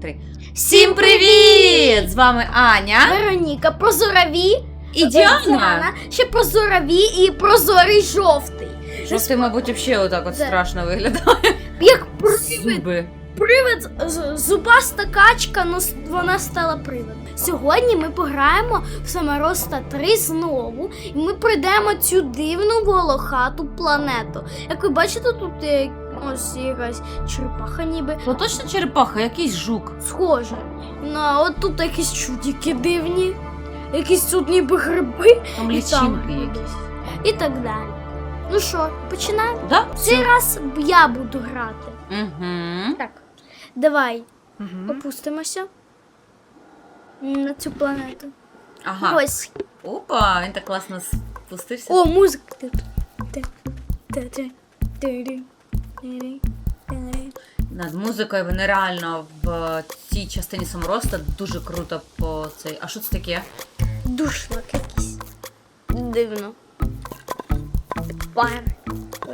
три. Всім привіт! З вами Аня Вероніка, прозорові, і Діана. ще прозорові і прозорий жовтий. Жовтий, мабуть, взагалі отак от страшно виглядає. Як привид, привид зубаста качка, ну вона стала привидом. Сьогодні ми пограємо в Самороста 3 знову, і ми пройдемо цю дивну волохату планету. Як ви бачите, тут є ось якась черепаха ніби То точно черепаха, якийсь жук. схожа. На от тут якісь чудики дивні, якісь тут ніби гриби. Там І там лічинки якісь. і так далі. Ну що, починаємо? Да? Цей раз я буду грати. Угу. Так. Давай опустимося на цю планету. Ага. Ось. Опа, він так класно спустився. О, музика. Ти- ти- ти- ти- ти- ти- ти- Над музикою вони реально в цій частині самороста дуже круто по цей. А що це таке? Душлак якийсь. Дивно. Пар.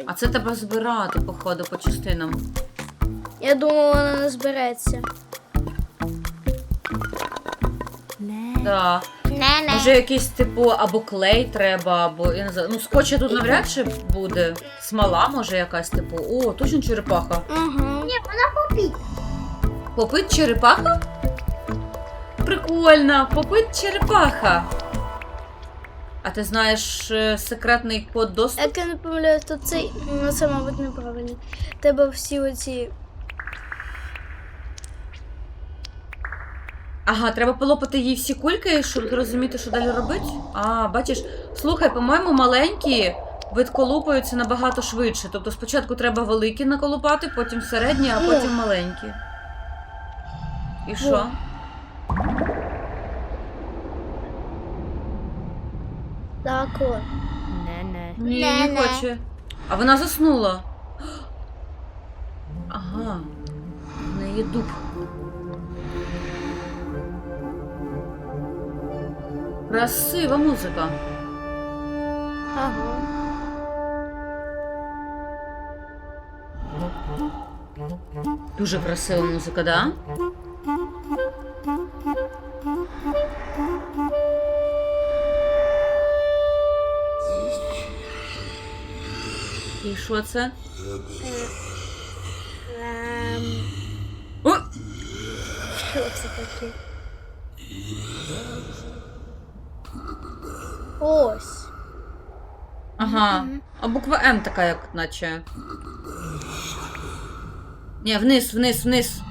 А це треба збирати, походу, по частинам. Я думала, вона не збереться. Да. Не-не. Може якийсь типу або клей треба, або я не знаю. Ну, скотча тут навряд чи буде. Смола, може, якась, типу. О, точно черепаха. Угу. Попит черепаха? Прикольно, попит черепаха. А ти знаєш е, секретний код доступу? Як я не помиляюсь, то цей, ну це, мабуть, неправильно. Тебе всі оці. Ага, треба полопати їй всі кульки, щоб зрозуміти, що далі робити. А, бачиш, слухай, по-моєму, маленькі відколупаються набагато швидше. Тобто спочатку треба великі наколупати, потім середні, а потім маленькі. І що? Так от. Ні, Не-не. не хоче. А вона заснула. Ага. В неї дуб. Красива музика. Ага. Дуже красива музика, да? І що це? О! що це таке? Ось. Ага. А буква М така, як наче. Ні, вниз, вниз, вниз.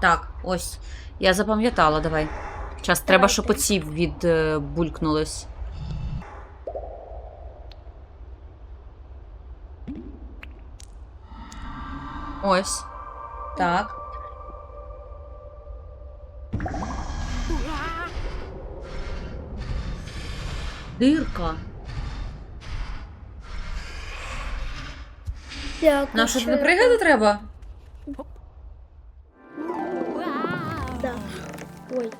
Так, ось. Я запам'ятала, давай. Час треба, щоб оці відбулькнулись. Ось. Так. Дирка. Дякую. Нам що не пригати треба? Да. Ой.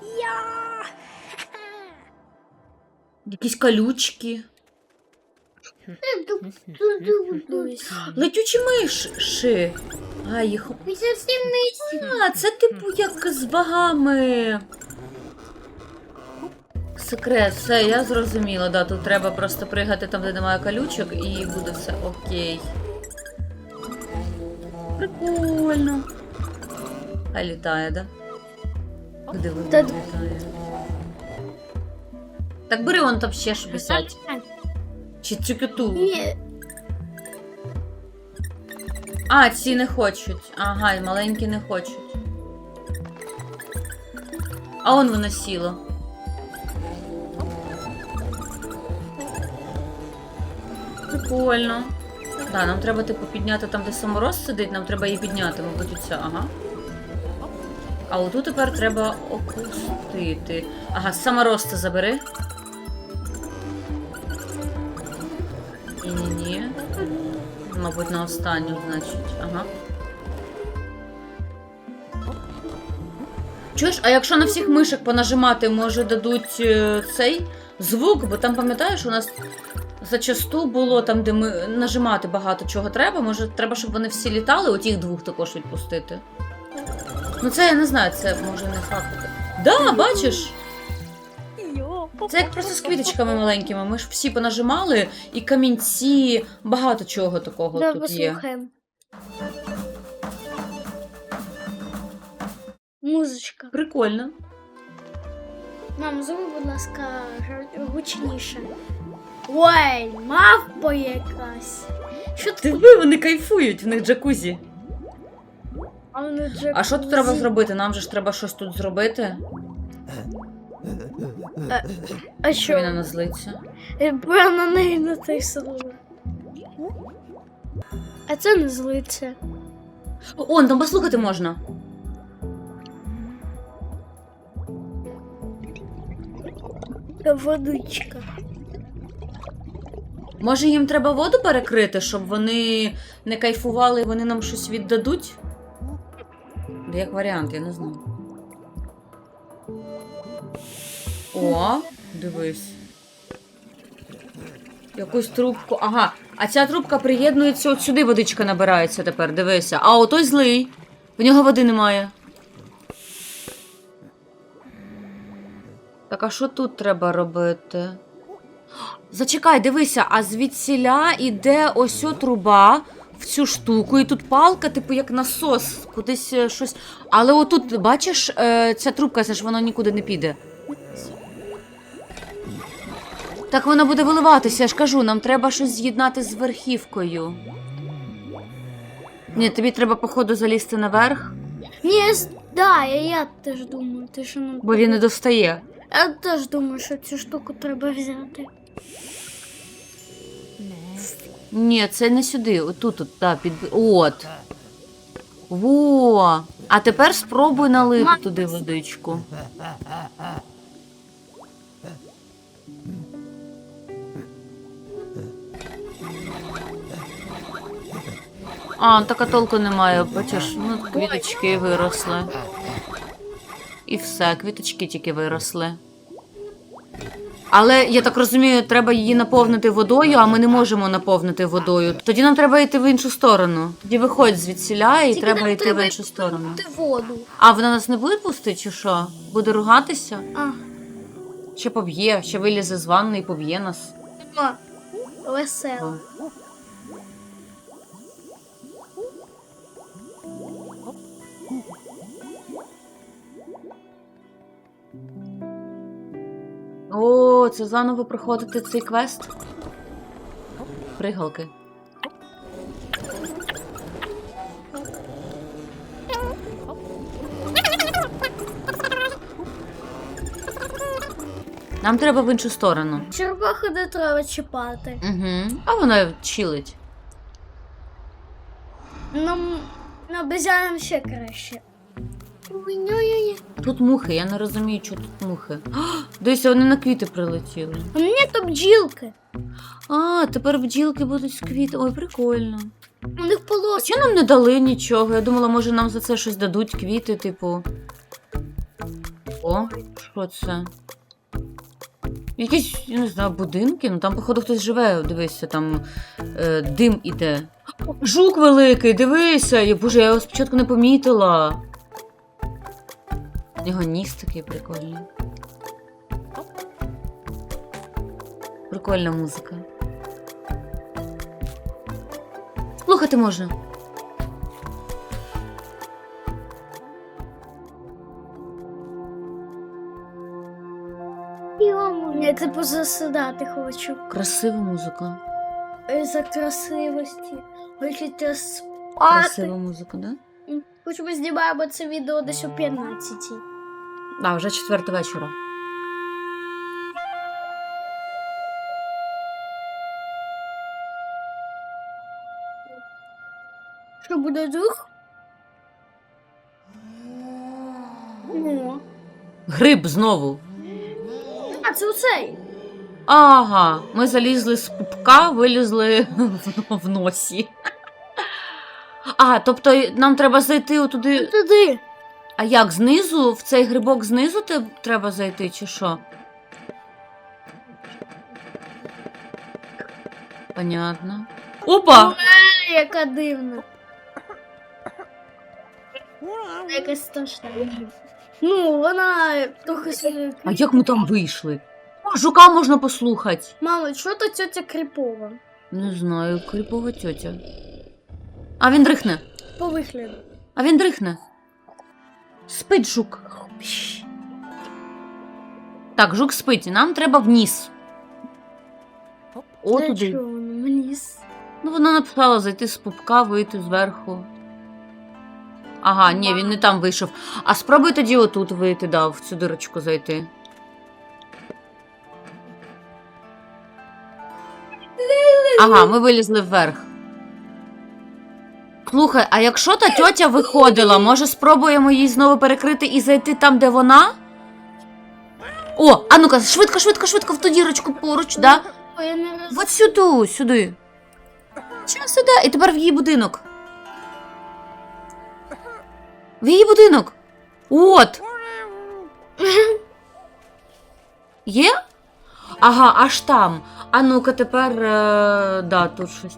Якісь колючки. Летючі миші. А, їх. А, це типу як з вагами. Секрет, все, я зрозуміла. Да, тут треба просто пригати там, де немає колючок, і буде все окей. Прикольно. А літає, да? Куди вона Та- літає? Так бери вон там ще ж висять. Чи цю Ні, А, ці не хочуть. Ага, і маленькі не хочуть. А он воно сіло. Прикольно. Да, нам треба, типу, підняти там, де самороз сидить, нам треба її підняти, мабуть, оця, ага. А оту тепер треба опустити. Ага, самороз це забери. Ні-ні-ні. Мабуть, на останню, значить. Ага. Чуєш, а якщо на всіх мишок понажимати, може дадуть е, цей звук, бо там пам'ятаєш, у нас зачасту було там, де ми нажимати багато чого треба. Може, треба, щоб вони всі літали, отіх двох також відпустити. Ну, це я не знаю, це може не факт. Да, бачиш? Це як просто з квіточками маленькими. Ми ж всі понажимали, і камінці, багато чого такого Да, тут є. Музичка. Прикольно. Мам, зроби, будь ласка, гучніше. Ой, мавпа якась. Що ти? Диви, вони кайфують, в них джакузі. А, вони джакузі. А що тут треба зробити? Нам же ж треба щось тут зробити. А Що він на нас злиться? Е, Бо я на неї натиснула. А це не злиться. О, там послухати можна. Водичка. Може їм треба воду перекрити, щоб вони не кайфували і вони нам щось віддадуть? Як варіант, я не знаю. О, дивись. Якусь трубку. Ага. А ця трубка приєднується от сюди водичка набирається тепер, дивися. А отой злий. В нього води немає. Так, а що тут треба робити? Зачекай, дивися, а звідсіля іде ось о труба в цю штуку, і тут палка, типу, як насос, кудись е, щось. Але отут, бачиш, е, ця трубка, це ж воно нікуди не піде. Так вона буде виливатися, я ж кажу, нам треба щось з'єднати з верхівкою. Ні, тобі треба, походу, залізти наверх, Ні, да, я, я теж думаю, ти що нам. бо він не достає. Я теж думаю, що цю штуку треба взяти. Ні, це не сюди. Отут, от, да, під. От. Во. А тепер спробуй налити Ма- туди водичку. А, така толку немає, бачиш, ну квіточки виросли. І все, квіточки тільки виросли. Але я так розумію, треба її наповнити водою, а ми не можемо наповнити водою. Тоді нам треба йти в іншу сторону. Тоді виходь звідсіля і Тільки треба нам йти треба в іншу сторону. Воду. А вона нас не буде пустити, чи що? Буде ругатися? А, Ще поб'є, ще вилізе з ванни і поб'є нас. нема. Весело. О, це заново проходити цей квест. Пригалки. Нам треба в іншу сторону. Черваху не треба чіпати. Угу. А вона чилить. На обезьянам ще краще. Тут мухи, я не розумію, що тут мухи. А, Дивися, вони на квіти прилетіли. У мене то бджілки. А, тепер бджілки будуть з квіти. Ой, прикольно. У них А полоски. чого нам не дали нічого? Я думала, може нам за це щось дадуть квіти, типу. О, що це? Якісь, я не знаю, будинки. Ну там, походу, хтось живе, дивися, там е, дим іде. Жук великий, дивися! Я, боже, я його спочатку не помітила. У нього ніс такий прикольний. Прикольна музика. Слухати можна. Я типу засідати хочу. Красива музика. За красивості. Хочете спати. Красива музика, да? Хоч ми знімаємо це відео десь о 15. А, вже четверта вечора. Що буде дух? Ну. Гриб знову. А, це оцей. Ага, ми залізли з пупка, вилізли в, носі. А, тобто нам треба зайти отуди. Туди. А як знизу? В цей грибок знизу треба зайти, чи що? Понятно. Опа! Е, Яка дивна. Якась страшна. Ну, вона трохи собі. А як ми там вийшли? О, жука можна послухати. Мамо, що то тьотя кріпова? Не знаю, кріпова тьотя. А він дрихне. По вигляду. А він дрихне. Спить жук. Так, жук спить, нам треба вниз. О, туди. Вниз. Ну, вона написала зайти з пупка, вийти зверху. Ага, ні, він не там вийшов. А спробуй тоді отут вийти, да, в цю дирочку зайти. Ага, ми вилізли вверх. Слухай, а якщо та тьотя виходила, може спробуємо її знову перекрити і зайти там, де вона? О, а ну-ка, швидко, швидко, швидко в ту дірочку поруч, да? Ой, я не роз... От сюди, сюди. Чого сюди? І тепер в її будинок. В її будинок. От. Є? Ага, аж там. А ну-ка тепер. Е, да, тут щось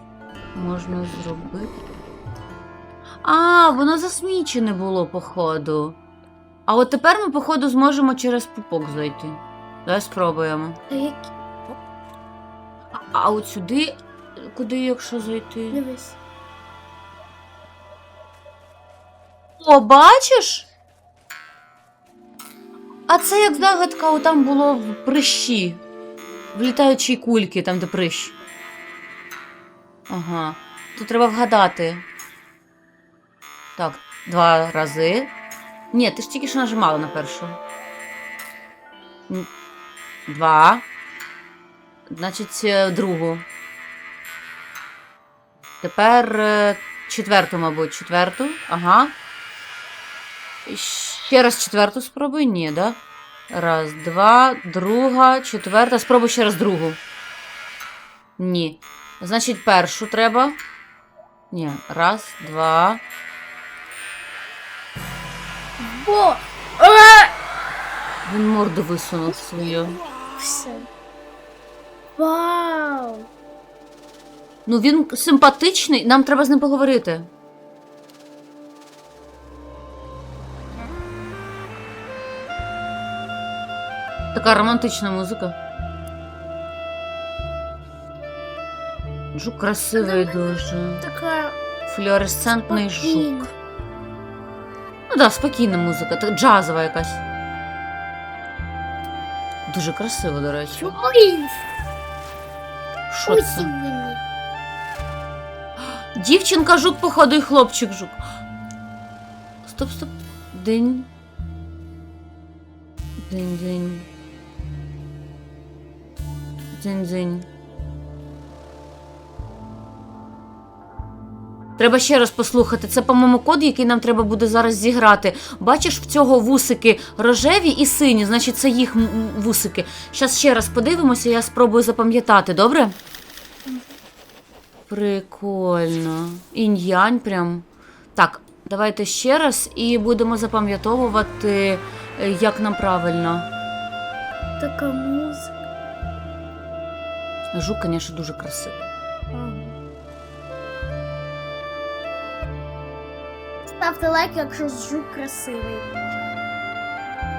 можна зробити. А, воно засмічене було, походу. А от тепер ми, походу, зможемо через пупок зайти. Давай спробуємо. А які? А- А от сюди, куди, якщо зайти? Дивись. О, бачиш? А це як загадка, о, там було в прищі. В літаючій кульки, там де прищ. Ага. Тут треба вгадати. Так, два рази. Ні, ти ж тільки що нажимала на першу. Два. Значить, е, другу. Тепер е, четверту, мабуть, четверту. Ага. Ще раз четверту спробуй, ні, да? Раз, два, друга, четверта. Спробуй ще раз другу. Ні. Значить, першу треба. Ні. Раз, два. Бо! Е! Він морду висунув свою. Все. Вау! Ну, він симпатичний, нам треба з ним поговорити. Така романтична музика. Жук красивий дуже. Така Флюоресцентний жук. Ну да, спокійна музика, так джазова якась. Дуже красиво, до речі. Ой, Що це? мені. Дівчинка жук, походу, і хлопчик жук. Стоп, стоп. День. День, день. День, день. Треба ще раз послухати. Це, по-моєму, код, який нам треба буде зараз зіграти. Бачиш, в цього вусики рожеві і сині, значить, це їх вусики. Зараз ще раз подивимося, я спробую запам'ятати, добре? Прикольно. Інь-янь прям. Так, давайте ще раз і будемо запам'ятовувати, е, як нам правильно. Така музика. Жук, звісно, дуже красивий. Ставте лайк, якщо жук красивий.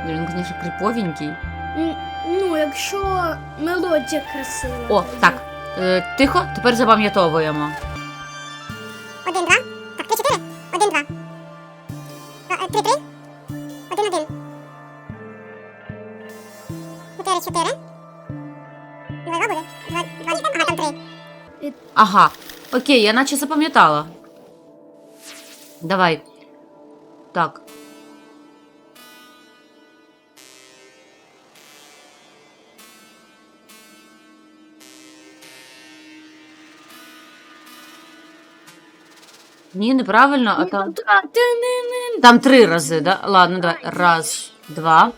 Він, звісно, криповенький. М, Ну, якщо мелодія красива. О, тоді. так. Е, тихо, тепер запам'ятовуємо. Один, два. Так, три, чотири. Один, два. Е, Три, три. Один, один. Чотири, чотири. Два, два буде. Два, два. Ага, там три. Ага. Окей, я наче запам'ятала. Давай. Так. Ні, неправильно, а Ну, там. Там три рази, да? Ладно, давай. Раз, два.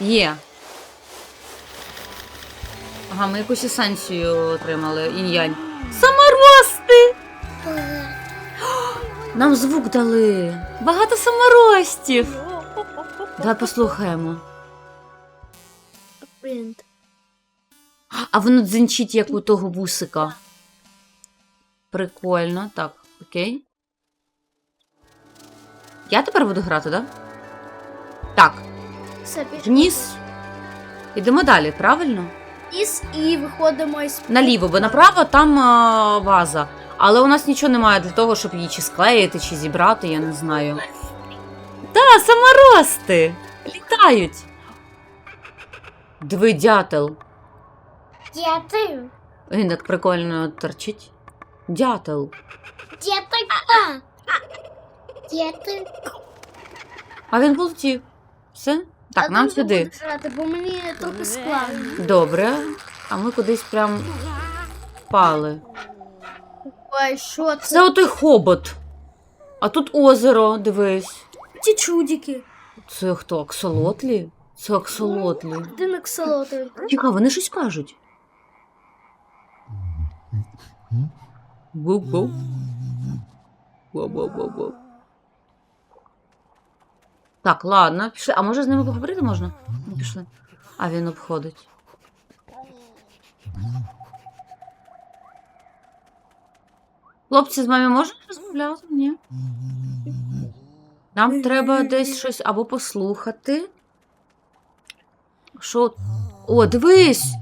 Є. Ага, ми якусь есенцію отримали. Інь-янь. Саморости! Нам звук дали. Багато саморостів. Давай послухаємо. А воно дзенчить, як у того вусика. Прикольно. Так, окей. Я тепер буду грати, так? Да? Так, пішли. вниз. Ідемо далі, правильно? Із і виходимо із Наліво, бо направо там а, ваза. Але у нас нічого немає для того, щоб її чи склеїти, чи зібрати, я не знаю. Та, саморости! Літають. Диви, дятел. Дятел. Він так прикольно торчить. Дятел. Дятел. Дятел. А він полетів. Все? Так, нам сюди. Грати, бо мені трохи складно. Добре. А ми кудись прям впали. Ой, що Це це? отой хобот. А тут озеро, дивись. Ці чудики. Це хто? Аксолотлі? Це аксолотлі. Один аксолотl. Чекай, вони щось кажуть. Бу-бу. Бу-бу-бу-бу. Так, ладно, пішли. А може з ними поговорити можна? Ну, пішли. А він обходить. Хлопці з мамі можуть розмовляти? Ні. Нам треба десь щось або послухати. Що? О, дивись!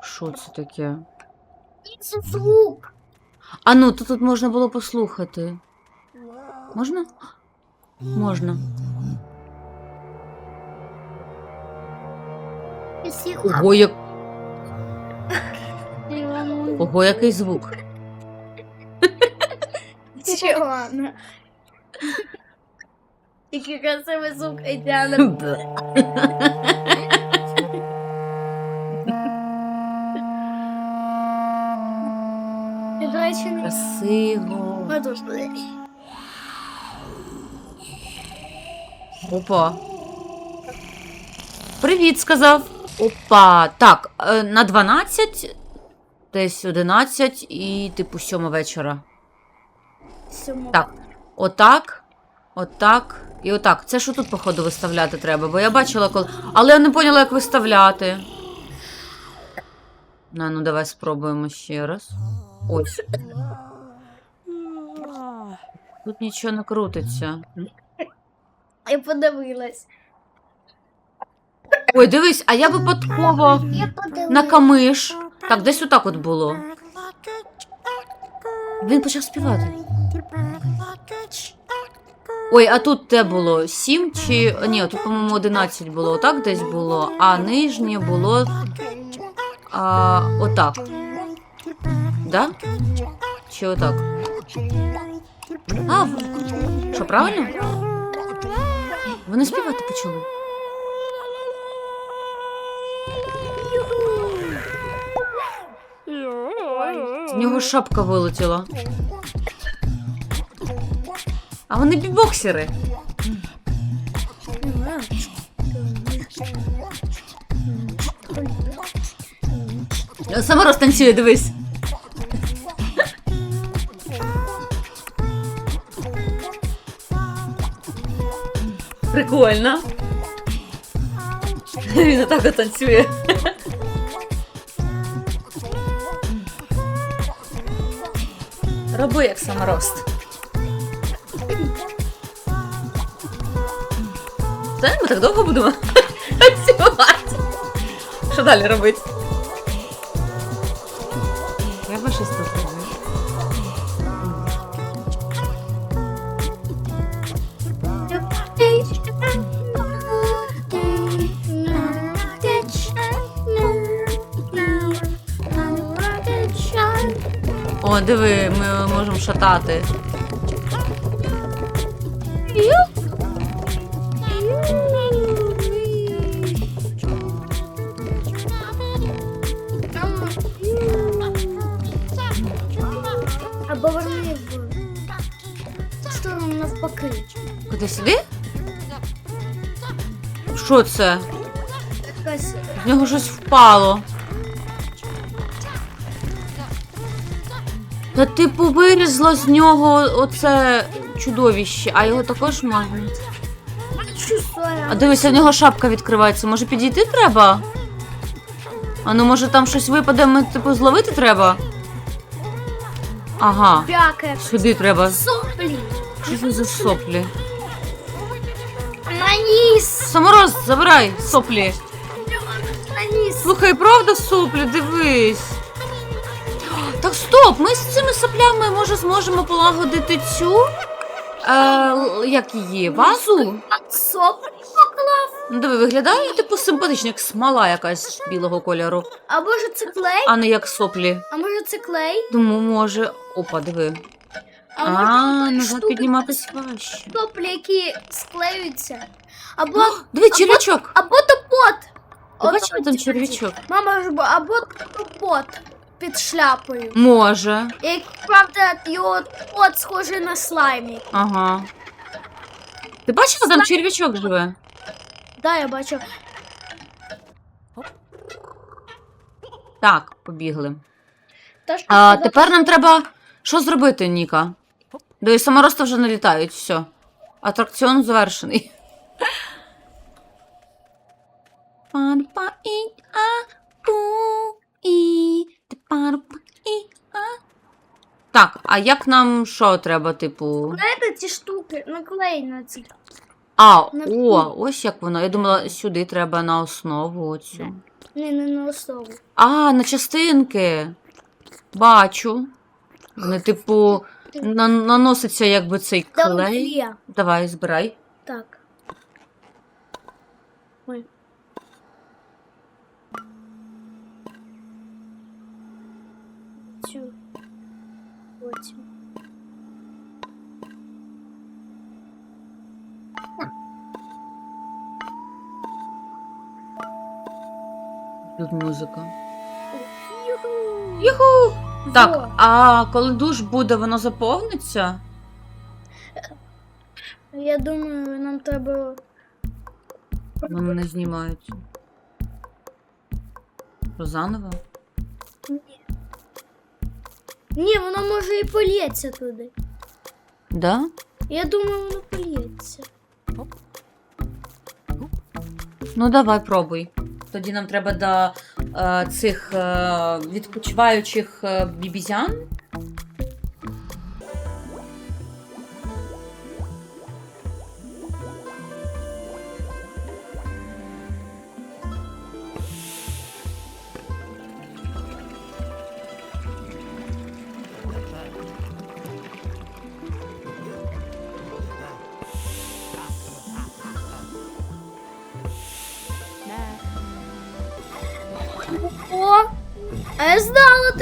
Що це таке? Це звук. А ну, то тут можна було послухати. Можна? Можна. Ого, як... Ого, який звук. Чого? Який красивий звук. До речі, Красиво. Опа. Привіт, сказав. Опа. Так, е, на 12, десь 11 і типу 7 вечора. Сьому. Так, отак, отак і отак. Це що тут, походу, виставляти треба, бо я бачила коли. Але я не поняла, як виставляти. На, ну давай спробуємо ще раз. Ось. Тут нічого не крутиться. Я подивилась. Ой, дивись, а я випадково Я подивилась. на камиш. Так, десь отак от було. Він почав співати. Ой, а тут те було 7 чи. Ні, тут, по-моєму, 11 було. Отак десь було, а нижнє було. А, отак. Да? Чи отак? А, що, правильно? Вони співати почали. З нього шапка вилетіла. А вони бібоксери. Сама розтанцює, дивись. Прикольно. Він отак от танцює. Роби як саморост. Та ми так довго будемо танцювати. Що далі робити? Треба щось тут О, диви, ми можемо шатати. Або верни в сторону навпаки. Куди сюди? Що це? Якась З нього щось впало. Та типу вирізло з нього оце чудовище, а його також можна. А дивися, в нього шапка відкривається. Може підійти треба? А ну може там щось випаде, ми типу зловити треба? Ага, сюди треба. Соплі. Що це за соплі? На ніс. Самороз, забирай соплі. На ніс. Слухай, правда соплі, дивись. Так стоп, ми з цими соплями може зможемо полагодити цю. Е, як її? Вазу? Соплі поклав. Ну диви, виглядає типу симпатично, як смола якась білого кольору, А може це клей? а не як соплі. А може це клей? Тому може. Опа, диви. А, А, може назад штуки підніматись важче. Соплі, які склеюються. Або, Диви, червячок! або топот. Ти От- бачила там червячок? Мама ж бо- або топот під шляпою. Може. Як правда, його топот схожий на слаймі. Ага. Ти бачила, там червячок живе? Да, я бачу. Так, побігли. Та що А, тепер нам треба. Що зробити, Ніка? Дивись, саморости вже не літають, все. Атракціон завершений. Так, а як нам що треба, типу. Знаєте, ці штуки наклеї на ці. А, На о, ось як воно. Я думала, сюди треба на основу оцю. Не, не на основу. А, на частинки. Бачу. Вони, типу, на- наноситься якби цей клей. Давай, збирай. Так. Тут музика. Юху. Так, а коли душ буде, воно заповниться? Я думаю, нам треба. Воно не знімається. Що, заново? Ні. Ні, воно може і полється туди. Да? Я думаю, воно полється. Ну давай, пробуй. Тоді нам треба до е, цих е, відпочиваючих е, бібізян.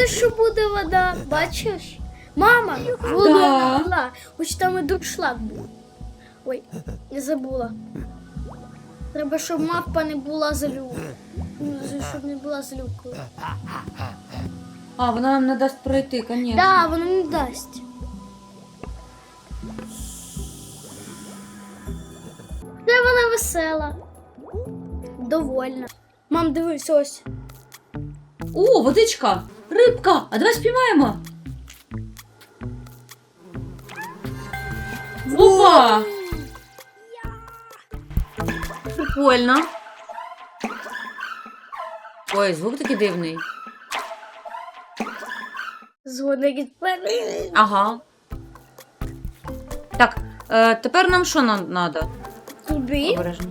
Те, що буде вода. Бачиш? Мама, вода була. Хоч там і дуршлаг був. Ой, я забула. Треба, щоб мавпа не була залюбкою. Щоб не була залюбкою. А, вона нам не дасть пройти, звісно. Да, вона не дасть. Це вона весела. Довольна. Мам, дивись, ось. О, водичка! Рибка! А давай спіймаємо. Опа! Прикольно. Ой, звук такий дивний. Дзвоник від Ага. Так, е, тепер нам що нам треба? Туди. Обережно.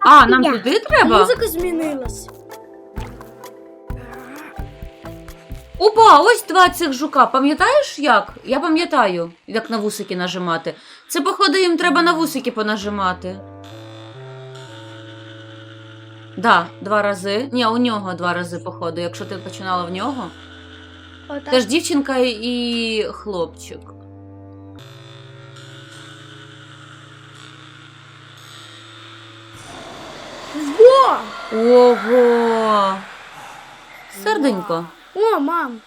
А, нам туди треба? Музика змінилась. Опа, ось два цих жука. Пам'ятаєш як? Я пам'ятаю, як на вусики нажимати. Це, походу, їм треба на вусики понажимати. Да, два рази. Ні, у нього два рази, походу, якщо ти починала в нього. Отак. Це ж дівчинка і хлопчик. Во! Ого! Серденько. О, мам.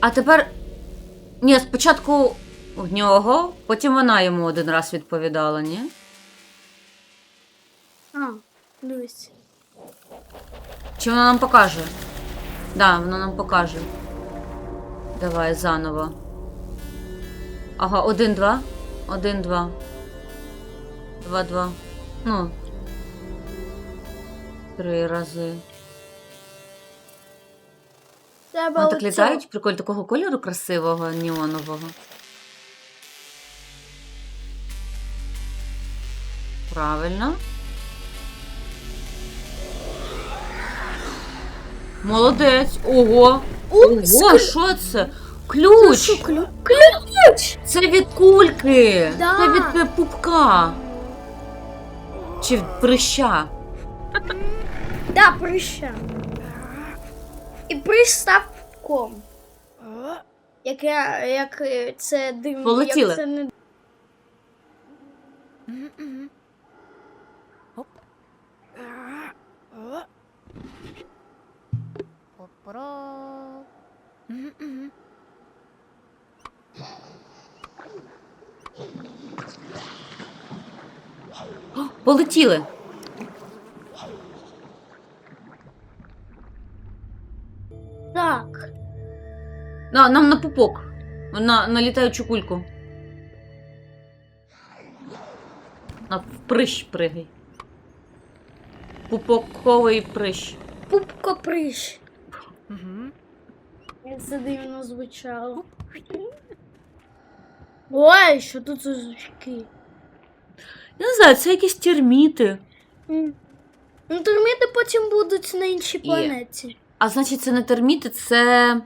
А тепер. Ні, спочатку в нього, потім вона йому один раз відповідала, ні? А, дивись. Чи вона нам покаже? Да, вона нам покаже. Давай заново. Ага, один, два. Один, два. Два, два. Ну. Три рази. Треба Вони так оцю- літають, прикольно такого кольору красивого, неонового. Правильно. Молодець. Ого. Ух, Ого, що це? Ключ! Що, клю- Ключ! Це від кульки. Да. Це від е, пупка. Чи від прища. Да, прища. І прищ став ком. Як, я, як е, це дивно. Полетіли. Як це не... Полетіли. Так. На, нам на пупок. На, на літаючу кульку. На прищ пригай. Пупоковий прищ. Пупко прищ. Як це дивно звучало. Ой, що тут за жучки? Я не знаю, це якісь терміти. Ну, терміти потім будуть на іншій планеті. А значить, це не терміти, це.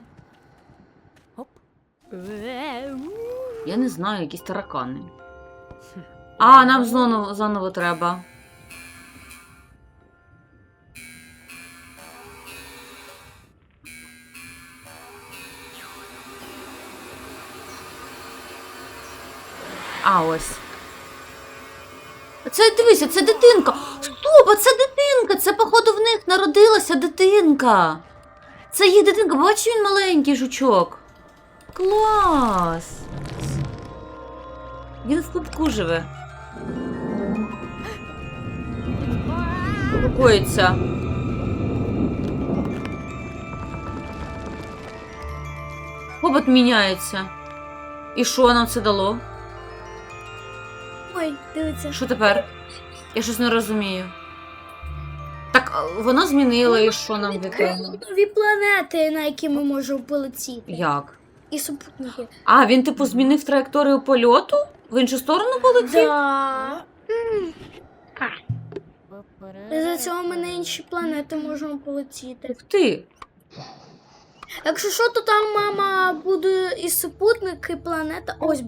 Я не знаю, якісь таракани. А, нам знову, заново треба. А, ось. Це дивися, це дитинка. Стоп, а це дитинка. Це, походу, в них народилася дитинка. Це їх дитинка. Бачиш, він маленький жучок. Клас. Він в пупку живе. Покоїться. Хобот міняється. І що нам це дало? Ой, дивіться. Що тепер? Я щось не розумію. Вона змінила і що нам від того? Нові планети, на які ми можемо полетіти. Як? І супутники. А, він типу змінив траєкторію польоту? В іншу сторону полетів? Да. За цього ми на інші планети можемо полетіти. Ух ти! Якщо що, то там мама буде і супутник, і планета. Ось,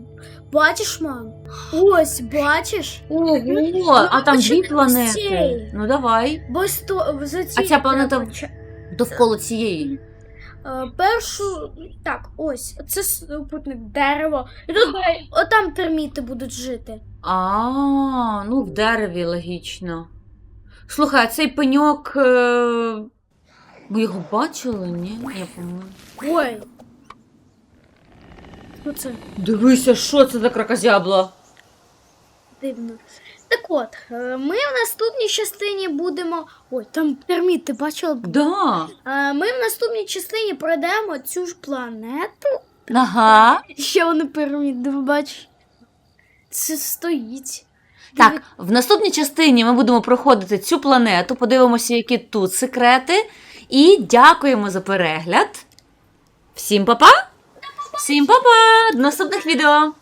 бачиш, мам? Ось, бачиш? Ого, а там дві планети. Ну давай. Бо сто за ці А ця планета треба Довкола цієї. Е, Першу так, ось це супутник дерево. І тут отам терміти будуть жити. А, ну в дереві логічно. Слухай, а цей пеньок. Е... Ми його бачили? Ні? Я по-моєму. Ой. Що це Дивися, що це за кракозябла? дивно. Так от, е, ми в наступній частині будемо. Ой, там терміти, бачила? Да. Е, Ми в наступній частині пройдемо цю ж планету. Ага. Ще вони піраміди, ви бачиш? Це стоїть. Так, в наступній частині ми будемо проходити цю планету, подивимося, які тут секрети. І дякуємо за перегляд. Всім па-па! Всім па-па! До наступних відео!